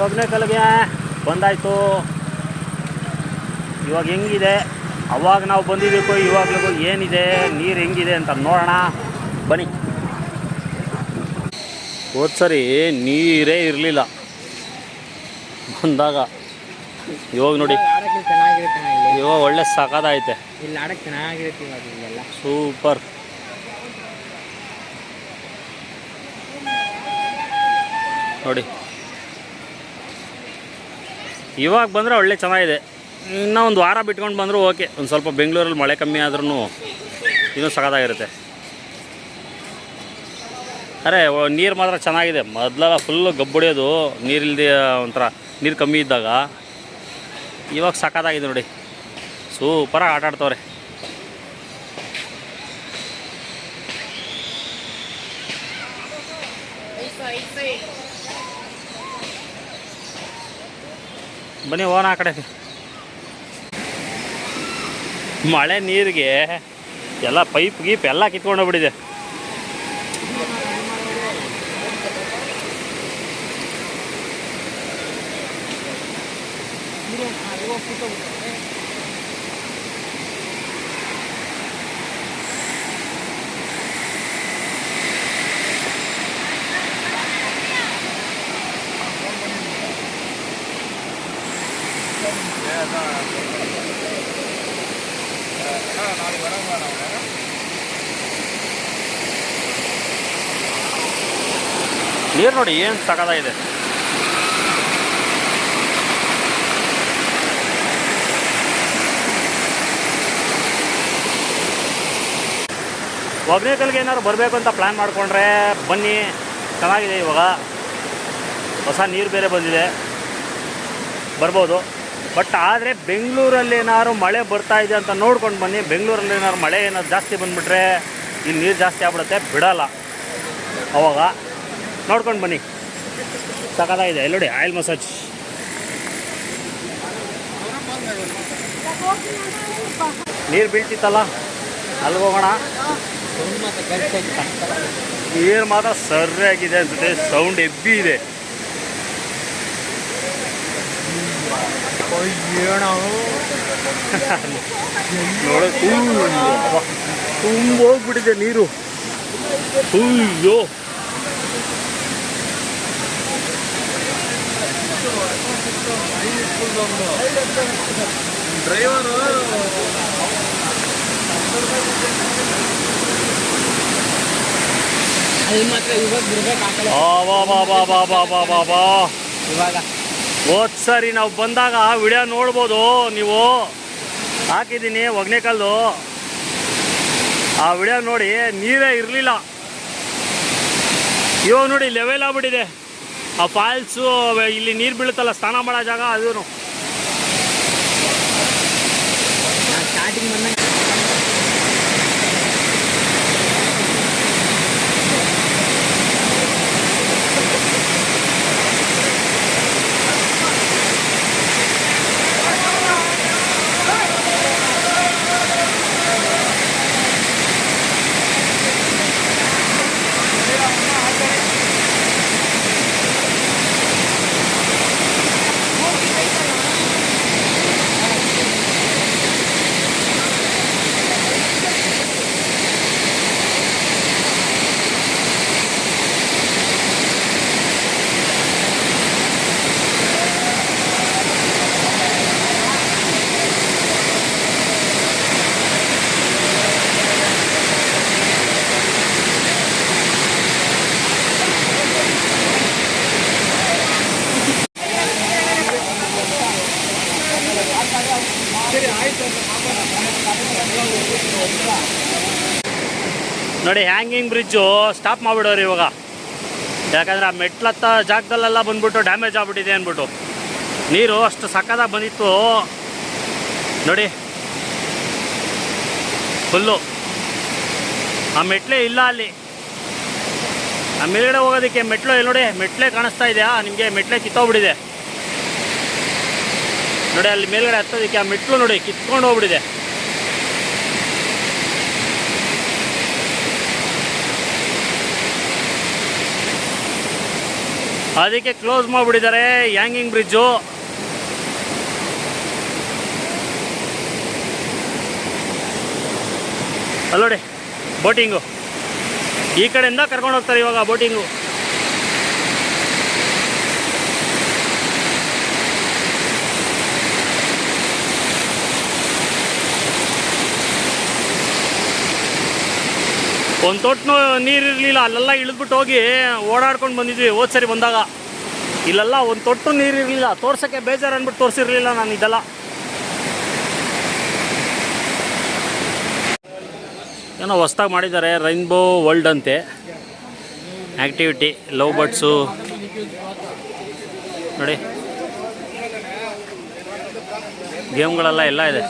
ಒಬ್ಬನೇ ಕಲ್ಗೆ ಬಂದಾಯಿತು. ಇವಾಗ ಹೆಂಗಿದೆ? ಅವಾಗ ನಾವು ಬಂದಿದ್ದಕ್ಕೂ ಇವಾಗಲೂ ಏನಿದೆ? ನೀರು ಹೆಂಗಿದೆ ಅಂತ ನೋಡೋಣ. ಬನ್ನಿ. ಹೋದ್ ಸರಿ ನೀರೇ ಇರಲಿಲ್ಲ. ಬಂದಾಗ ಇವಾಗ ನೋಡಿ. ಇವಾಗ ಒಳ್ಳೆ ಸಕದಾಯ್ತೆ ಇಲ್ಲಿ ಆಡಕ್ಕೆ ಚೆನ್ನಾಗಿರುತ್ತೆ ಇವಾಗ ಇಲ್ಲೆಲ್ಲ. ಸೂಪರ್. ನೋಡಿ. ಇವಾಗ ಬಂದರೆ ಒಳ್ಳೆ ಚೆನ್ನಾಗಿದೆ. ಇನ್ನೂ ಒಂದು ವಾರ ಬಿಟ್ಕೊಂಡು ಬಂದರೂ ಓಕೆ. ಒಂದು ಸ್ವಲ್ಪ ಬೆಂಗಳೂರಲ್ಲಿ ಮಳೆ ಕಮ್ಮಿ ಆದ್ರೂ ಇನ್ನೂ ಸಖತ್ತಾಗಿರುತ್ತೆ. ಅರೆ ನೀರು ಮಾತ್ರ ಚೆನ್ನಾಗಿದೆ. ಮೊದಲೆಲ್ಲ ಫುಲ್ಲು ಗಬ್ಬುಡಿಯೋದು ನೀರಿಲ್ದೆ ಒಂಥರ ನೀರು ಕಮ್ಮಿ ಇದ್ದಾಗ ಇವಾಗ ಸಖತ್ತಾಗಿದೆ ನೋಡಿ. ಸೂಪರಾಗಿ ಆಟ ಆಡ್ತವ್ರೆ. ಬನ್ನಿ ಓನ ಆ ಕಡೆ. ಮಳೆ ನೀರಿಗೆ ಎಲ್ಲ ಪೈಪ್ ಗೀಪ್ ಎಲ್ಲ ಕಿತ್ಕೊಂಡು ನೀರು ನೋಡಿ ಏನು ಸಕದಾಗಿದೆ ಒಗ್ನೇಕಲ್ಗೆ ಏನಾದ್ರು ಬರಬೇಕು ಅಂತ ಪ್ಲ್ಯಾನ್ ಮಾಡಿಕೊಂಡ್ರೆ ಬನ್ನಿ, ಚೆನ್ನಾಗಿದೆ ಇವಾಗ. ಹೊಸ ನೀರು ಬೇರೆ ಬಂದಿದೆ. ಬರ್ಬೋದು. ಬಟ್ ಆದರೆ ಬೆಂಗಳೂರಲ್ಲಿ ಏನಾದ್ರು ಮಳೆ ಬರ್ತಾ ಇದೆ ಅಂತ ನೋಡ್ಕೊಂಡು ಬನ್ನಿ. ಬೆಂಗಳೂರಲ್ಲಿ ಏನಾದ್ರು ಮಳೆ ಏನಾದ್ರು ಜಾಸ್ತಿ ಬಂದುಬಿಟ್ರೆ, ಇಲ್ಲಿ ನೀರು ಜಾಸ್ತಿ ಆಗ್ಬಿಡುತ್ತೆ, ಬಿಡಲ್ಲ. ಅವಾಗ. ನೋಡ್ಕೊಂಡು ಬನ್ನಿ. ಸಖತ್ತಾಗಿದೆ ಎಲ್ಲೋಡಿ ನೋಡಿ ಆಯಿಲ್ ಮಸಾಜ್. ನೀರು ಬೀಳ್ತಿತ್ತಲ್ಲ? ಅಲ್ಲಿ ಹೋಗೋಣ. ನೀರು ಮಾತ್ರ ಸರಿಯಾಗಿದೆ ಅನ್ಸುತ್ತೆ. ಸೌಂಡ್ ಎಬ್ಬಿ ಇದೆ. ನೋಡ ತುಂಬ ಹೋಗ್ಬಿಟ್ಟಿದೆ ನೀರು. ಅಯ್ಯೋ. ಡ್ರೈವರ್ ಅಲ್ಲಿ ಮಾತ್ರ ಹೋದ್ ಸರಿ, ನಾವು ಬಂದಾಗ ವಿಡಿಯೋ ನೋಡ್ಬೋದು ನೀವು. ಹಾಕಿದ್ದೀನಿ ಒಗ್ನೇಕಲ್ಲು ಆ ವಿಡಿಯೋ ನೋಡಿ, ನೀರೇ ಇರಲಿಲ್ಲ. ಇವಾಗ ನೋಡಿ ಲೆವೆಲ್ ಆಗ್ಬಿಟ್ಟಿದೆ. ಆ ಫಾಲ್ಸು ಇಲ್ಲಿ ನೀರು ಬೀಳುತ್ತಲ್ಲ ಸ್ನಾನ ಮಾಡೋ ಜಾಗ ಅದೂ ನೋಡಿ ಹ್ಯಾಂಗಿಂಗ್ ಬ್ರಿಡ್ಜು ಸ್ಟಾಪ್ ಮಾಡಿಬಿಡೋರು ಇವಾಗ. ಯಾಕಂದರೆ ಆ ಮೆಟ್ಲತ್ತ ಜಾಗದಲ್ಲೆಲ್ಲ ಬಂದ್ಬಿಟ್ಟು ಡ್ಯಾಮೇಜ್ ಆಗ್ಬಿಟ್ಟಿದೆ ಅಂದ್ಬಿಟ್ಟು. ನೀರು ಅಷ್ಟು ಸಕ್ಕದಾಗ ಬಂದಿತ್ತು. ನೋಡಿ ಫುಲ್ಲು ಆ ಮೆಟ್ಲೆ ಇಲ್ಲ ಅಲ್ಲಿ. ಆ ಮೇಲ್ಗಡೆ ಹೋಗೋದಕ್ಕೆ ಮೆಟ್ಲು ಎಲ್ಲಿ ನೋಡಿ, ಮೆಟ್ಲೆ ಕಾಣಿಸ್ತಾ ಇದೆಯಾ? ನಿಮಗೆ ಮೆಟ್ಲೆ ಕಿತ್ತೋಗ್ಬಿಟ್ಟಿದೆ. ನೋಡಿ, ಅಲ್ಲಿ ಮೇಲ್ಗಡೆ ಹತ್ತೋದಕ್ಕೆ ಆ ಮೆಟ್ಲು ನೋಡಿ, ಕಿತ್ಕೊಂಡು ಹೋಗ್ಬಿಟ್ಟಿದೆ. ಅದಕ್ಕೆ ಕ್ಲೋಸ್ ಮಾಡಿಬಿಟ್ಟಿದ್ದಾರೆ ಹ್ಯಾಂಗಿಂಗ್ ಬ್ರಿಡ್ಜು ಅಲ್ಲೋಡಿ ಬೋಟಿಂಗು ಈ ಕಡೆಯಿಂದ ಕರ್ಕೊಂಡು ಹೋಗ್ತಾರೆ ಇವಾಗ ಬೋಟಿಂಗು ಒಂದು ತೊಟ್ಟು ನೀರು ಇರಲಿಲ್ಲ, ಅಲ್ಲೆಲ್ಲ ಇಳಿದ್ಬಿಟ್ಟು ಹೋಗಿ ಓಡಾಡ್ಕೊಂಡು ಬಂದಿದ್ವಿ, ಹೋದ್ ಸರಿ ಬಂದಾಗ. ಇಲ್ಲೆಲ್ಲ ಒಂದು ತೊಟ್ಟು ನೀರು ಇರಲಿಲ್ಲ, ತೋರ್ಸೋಕ್ಕೆ ಬೇಜಾರು ಅಂದ್ಬಿಟ್ಟು ತೋರಿಸಿರಲಿಲ್ಲ ನಾನು ಇದೆಲ್ಲ. ಏನೋ ಹೊಸ್ದಾಗಿ ಮಾಡಿದ್ದಾರೆ, ರೈನ್ಬೋ ವರ್ಲ್ಡ್ ಅಂತೆ. Activity love birds. ನೋಡಿ. ಗೇಮ್ಗಳೆಲ್ಲ ಎಲ್ಲ ಇದೆ.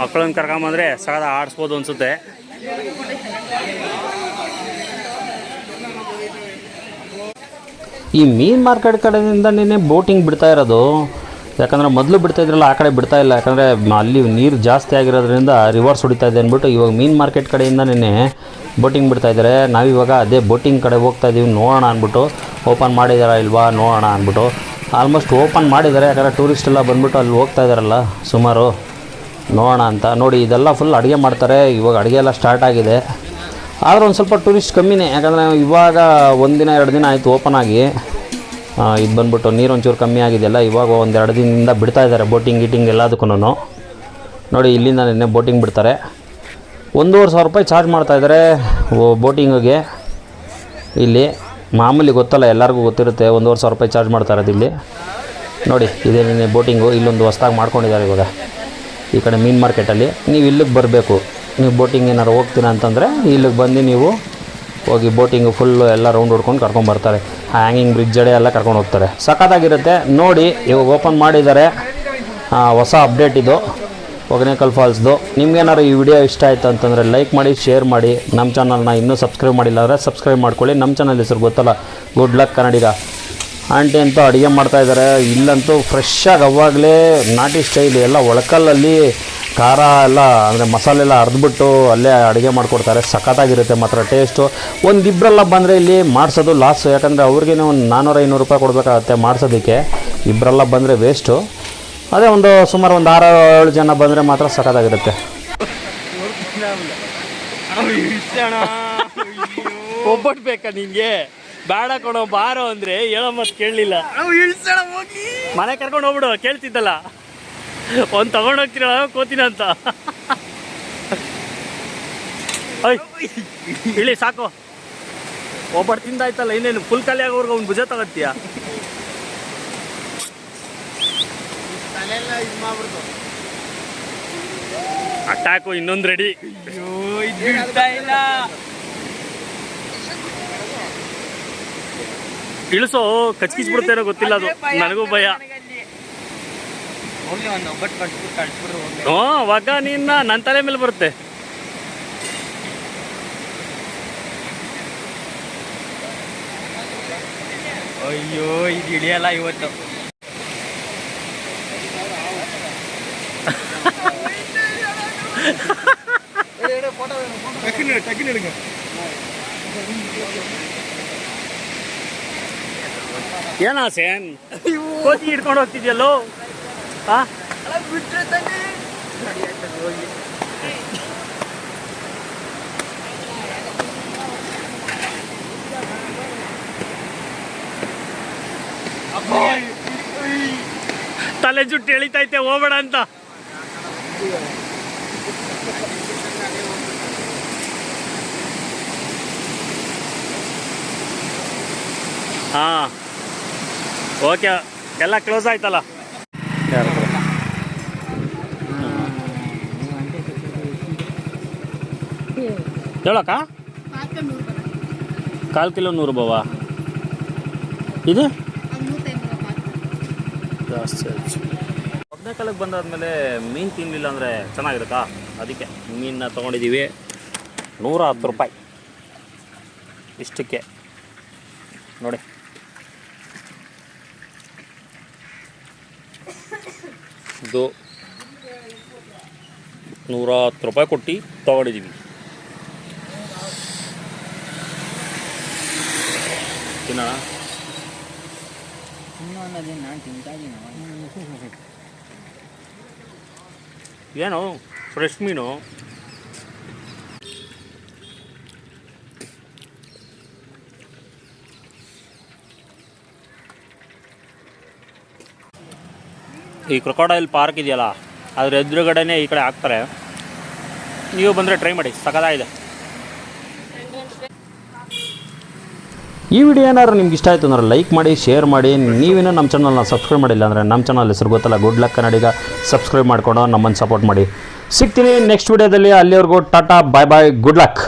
ಮಕ್ಕಳನ್ನ ಕರ್ಕೊಂಬಂದ್ರೆ ಸಗದ ಆಡಿಸ್ಬೋದು ಅನಿಸುತ್ತೆ. ಈ ಮೀನು ಮಾರ್ಕೆಟ್ ಕಡೆಯಿಂದ ನಿನ್ನೆ ಬೋಟಿಂಗ್ ಬಿಡ್ತಾ ಇರೋದು. ಯಾಕಂದರೆ ಮೊದಲು ಬಿಡ್ತಾ ಇದ್ರಲ್ಲ, ಆ ಕಡೆ ಬಿಡ್ತಾ ಇಲ್ಲ. ಯಾಕಂದರೆ ಅಲ್ಲಿ ನೀರು ಜಾಸ್ತಿ ಆಗಿರೋದ್ರಿಂದ ರಿವರ್ಸ್ ಹೊಡಿತಾ ಇದೆ ಅಂದ್ಬಿಟ್ಟು ಇವಾಗ ಮೀನು ಮಾರ್ಕೆಟ್ ಕಡೆಯಿಂದ ನಿನ್ನೆ ಬೋಟಿಂಗ್ ಬಿಡ್ತಾ ಇದ್ದಾರೆ. ನಾವಿವಾಗ ಅದೇ ಬೋಟಿಂಗ್ ಕಡೆ ಹೋಗ್ತಾ ಇದ್ದೀವಿ ನೋಡೋಣ ಅಂದ್ಬಿಟ್ಟು. ಓಪನ್ ಮಾಡಿದಾರ ಇಲ್ವಾ? ನೋಡೋಣ ಅಂದ್ಬಿಟ್ಟು. ಆಲ್ಮೋಸ್ಟ್ ಓಪನ್ ಮಾಡಿದ್ದಾರೆ. ಯಾಕಂದರೆ ಟೂರಿಸ್ಟ್ ಎಲ್ಲ ಬಂದ್ಬಿಟ್ಟು ಅಲ್ಲಿ ಹೋಗ್ತಾ ಇದ್ದಾರಲ್ಲ ಸುಮಾರು. ನೋಡೋಣ ಅಂತ. ನೋಡಿ, ಇದೆಲ್ಲ ಫುಲ್ ಅಡುಗೆ ಮಾಡ್ತಾರೆ. ಇವಾಗ ಅಡುಗೆ ಎಲ್ಲ ಸ್ಟಾರ್ಟ್ ಆಗಿದೆ. ಆದ್ರೆ ಒಂದು ಸ್ವಲ್ಪ ಟೂರಿಸ್ಟ್ ಕಮ್ಮಿನೇ. ಯಾಕಂದರೆ ಇವಾಗ ಒಂದಿನ ಎರಡು ದಿನ ಆಯಿತು ಓಪನ್ ಆಗಿ. ಇದು ಬಂದ್ಬಿಟ್ಟು ನೀರು ಒಂಚೂರು ಕಮ್ಮಿ ಆಗಿದೆಯಲ್ಲ, ಇವಾಗ ಒಂದು ಎರಡು ದಿನದಿಂದ ಬಿಡ್ತಾ ಇದ್ದಾರೆ ಬೋಟಿಂಗ್ ಗೀಟಿಂಗ್ ಎಲ್ಲದಕ್ಕೂ ನೋಡಿ, ಇಲ್ಲಿಂದ ನಿನ್ನೆ ಬೋಟಿಂಗ್ ಬಿಡ್ತಾರೆ. ಒಂದೂವರೆ ಸಾವಿರ ರೂಪಾಯಿ ಚಾರ್ಜ್ ಮಾಡ್ತಾ ಇದ್ದಾರೆ ಬೋಟಿಂಗಿಗೆ ಇಲ್ಲಿ ಮಾಮೂಲಿ ಗೊತ್ತಲ್ಲ, ಎಲ್ಲರಿಗೂ ಗೊತ್ತಿರುತ್ತೆ, ಒಂದೂವರೆ ಸಾವಿರ ರೂಪಾಯಿ ಚಾರ್ಜ್ ಮಾಡ್ತಾ ಇರೋದು ಇಲ್ಲಿ. ನೋಡಿ, ಇದೇ ನಿನ್ನೆ ಬೋಟಿಂಗು ಇಲ್ಲೊಂದು ಹೊಸ್ದಾಗಿ ಮಾಡ್ಕೊಂಡಿದ್ದಾರೆ ಇವಾಗ. ಈ ಕಡೆ ಮೀನು ಮಾರ್ಕೆಟಲ್ಲಿ ನೀವು ಇಲ್ಲಿಗೆ ಬರಬೇಕು. ನೀವು ಬೋಟಿಂಗ್ ಏನಾರು ಹೋಗ್ತೀರಾ ಅಂತಂದರೆ ಇಲ್ಲಿಗೆ ಬಂದು ನೀವು ಹೋಗಿ ಬೋಟಿಂಗು ಫುಲ್ಲು ಎಲ್ಲ ರೌಂಡ್ ಹೊಡ್ಕೊಂಡು ಕರ್ಕೊಂಡು ಬರ್ತಾರೆ. ಹ್ಯಾಂಗಿಂಗ್ ಬ್ರಿಡ್ಜ್ ಅಡೆ ಎಲ್ಲ ಕರ್ಕೊಂಡು ಹೋಗ್ತಾರೆ. ಸಖತ್ತಾಗಿರುತ್ತೆ. ನೋಡಿ, ಇವಾಗ ಓಪನ್ ಮಾಡಿದ್ದಾರೆ. ಹೊಸ ಅಪ್ಡೇಟ್ ಇದು. ಒಗನೇಕಲ್ ಫಾಲ್ಸ್ದು. ನಿಮ್ಗೇನಾದ್ರು ಈ ವಿಡಿಯೋ ಇಷ್ಟ ಆಯಿತು ಅಂತಂದರೆ ಲೈಕ್ ಮಾಡಿ ಶೇರ್ ಮಾಡಿ. ನಮ್ಮ ಚಾನಲ್ನ ಇನ್ನೂ ಸಬ್ಸ್ಕ್ರೈಬ್ ಮಾಡಿಲ್ಲ ಅಂದರೆ ಸಬ್ಸ್ಕ್ರೈಬ್ ಮಾಡ್ಕೊಳ್ಳಿ. ನಮ್ಮ ಚಾನಲ್ ಹೆಸರು ಗೊತ್ತಲ್ಲ? ಗುಡ್ ಲಕ್ ಕನ್ನಡಿಗ. ಆಂಟಿ ಅಂತೂ ಅಡುಗೆ ಮಾಡ್ತಾಯಿದ್ದಾರೆ ಇಲ್ಲಂತೂ ಫ್ರೆಶ್ಶಾಗಿ ಅವಾಗಲೇ ನಾಟಿ ಸ್ಟೈಲ್ ಎಲ್ಲ ಒಳಕಲ್ಲಲ್ಲಿ ಖಾರ ಎಲ್ಲ, ಅಂದರೆ ಮಸಾಲೆ ಎಲ್ಲ ಅರ್ದ್ಬಿಟ್ಟು ಅಲ್ಲೇ ಅಡುಗೆ ಮಾಡಿಕೊಡ್ತಾರೆ. ಸಖತ್ತಾಗಿರುತ್ತೆ ಮಾತ್ರ ಟೇಸ್ಟು ಒಂದಿಬ್ಬರೆಲ್ಲ ಬಂದರೆ ಇಲ್ಲಿ ಮಾಡಿಸೋದು ಲಾಸ್ ಯಾಕಂದರೆ ಅವ್ರಿಗೇನೆ ಒಂದು ನಾನ್ನೂರ ಐನೂರು ರೂಪಾಯಿ ಕೊಡಬೇಕಾಗತ್ತೆ ಮಾಡಿಸೋದಕ್ಕೆ. ಇಬ್ಬರೆಲ್ಲ ಬಂದರೆ ವೇಸ್ಟು ಅದೇ ಒಂದು ಸುಮಾರು ಒಂದು ಆರು ಏಳು ಜನ ಬಂದರೆ ಮಾತ್ರ ಸಖತ್ತಾಗಿರುತ್ತೆ. ಒಬ್ಬಟ್ಟು ಬೇಕಾ ನಿನ್ಗೆ? ಬೇಡ ಕೊಡೋ ಬಾರೋ ಅಂದ್ರೆ ಹೇಳೋ ಮತ್ತೆ ಕೇಳಲಿಲ್ಲ. ಮನೆ ಕರ್ಕೊಂಡು ಹೋಗ್ಬಿಡು ಕೇಳ್ತಿದ್ದಲ್ಲ. ಒಂದು ತಗೊಂಡು ಹೋಗ್ತೀರ ಕೋತಿನ ಅಂತ. ಇಳಿ ಸಾಕು. ಒಬ್ಬರು ತಿಂದಾಯ್ತಲ್ಲ ಇನ್ನೇನು ಫುಲ್ ಖಾಲಿ ಆಗೋರ್ಗ ಅವ್ನು ಭುಜ ತಗೋತೀಯ ಅಟ್ಟಾಕು ಇನ್ನೊಂದು ರೆಡಿ ಇಳಿಸೋ ಕಚ್ಕಿಸ್ಬಿಡ್ತೇನೋ ಗೊತ್ತಿಲ್ಲ ಅದು. ನನಗೂ ಭಯ. ಹ್ಞೂ ಅವಾಗ ನಿನ್ನ ನನ್ನ ತಲೆ ಮೇಲೆ ಬರುತ್ತೆ. ಅಯ್ಯೋ ಇದು ಇಳಿಯಲ್ಲ ಇವತ್ತು. ಏನ ಸೇನ್ ಕೋತಿ ಹಿಡ್ಕೊಂಡು ಹೋಗ್ತಿದ್ಯಲ್ಲೋ? ಹಾ ತಲೆ ಜುಟ್ಟು ಎಳಿತೈತೆ ಹೋಗ್ಬೇಡ ಅಂತ. ಹಾ. ಓಕೆ, ಎಲ್ಲ ಕ್ಲೋಸ್ ಆಯ್ತಲ್ಲ? ಹೇಳಕ್ಕ? ಕಾಲು ಕಿಲೋ ನೂರು ರೂಪಾವಾ ಇದು? ಜಾಸ್ತಿ ಕಾಲಕ್ಕೆ ಬಂದಾದ್ಮೇಲೆ ಮೀನು ತಿನ್ನಲಿಲ್ಲ ಅಂದರೆ ಚೆನ್ನಾಗಿರುತ್ತಾ? ಅದಕ್ಕೆ ಮೀನನ್ನ ತೊಗೊಂಡಿದ್ದೀವಿ. ನೂರ ಹತ್ತು ರೂಪಾಯಿ. ಇಷ್ಟಕ್ಕೆ. ನೋಡಿ. ಇದು ನೂರ ಹತ್ತು ರೂಪಾಯಿ ಕೊಟ್ಟು ತೊಗೊಂಡಿದ್ದೀವಿ ತಿನ್ನೋಣ. ಏನು? ಫ್ರೆಶ್ ಮೀನು? ಈ ಕ್ರೊಕೊಡೈಲ್ ಪಾರ್ಕ್ ಇದೆಯಲ್ಲ, ಅದ್ರ ಎದುರುಗಡೆನೇ ಈ ಕಡೆ ಹಾಕ್ತಾರೆ. ನೀವು ಬಂದರೆ ಟ್ರೈ ಮಾಡಿ ಸಕದಾಗಿದೆ ಈ ವಿಡಿಯೋ ಏನಾದ್ರು ನಿಮ್ಗೆ ಇಷ್ಟ ಆಯಿತು ಅಂದ್ರೆ ಲೈಕ್ ಮಾಡಿ ಶೇರ್ ಮಾಡಿ. ನೀವೇನೋ ನಮ್ಮ ಚಾನಲ್ನ ಸಬ್ಸ್ಕ್ರೈಬ್ ಮಾಡಿಲ್ಲ ಅಂದರೆ ನಮ್ಮ ಚಾನಲ್ ಹೆಸರು ಗೊತ್ತಲ್ಲ ಗುಡ್ ಲಕ್ ಕನ್ನಡಿಗ. ಸಬ್ಸ್ಕ್ರೈಬ್ ಮಾಡ್ಕೊಂಡು ನಮ್ಮನ್ನು ಸಪೋರ್ಟ್ ಮಾಡಿ. ಸಿಗ್ತೀನಿ ನೆಕ್ಸ್ಟ್ ವಿಡಿಯೋದಲ್ಲಿ ಅಲ್ಲಿವರೆಗೂ tata bye bye good luck